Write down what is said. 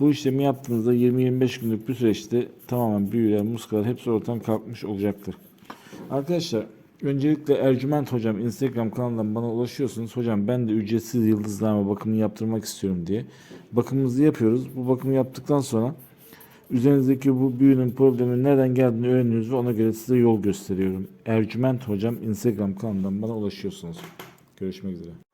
Bu işlemi yaptığınızda 20-25 günlük bir süreçte tamamen büyüler, muskalar hepsi ortadan kalkmış olacaktır. Arkadaşlar öncelikle Ercüment Hocam Instagram kanalından bana ulaşıyorsunuz. Hocam ben de ücretsiz yıldızlama bakımını yaptırmak istiyorum diye. Bakımımızı yapıyoruz. Bu bakımı yaptıktan sonra üzerinizdeki bu büyünün problemin nereden geldiğini öğreniyoruz ve ona göre size yol gösteriyorum. Ercüment Hocam Instagram kanalından bana ulaşıyorsunuz. Görüşmek üzere.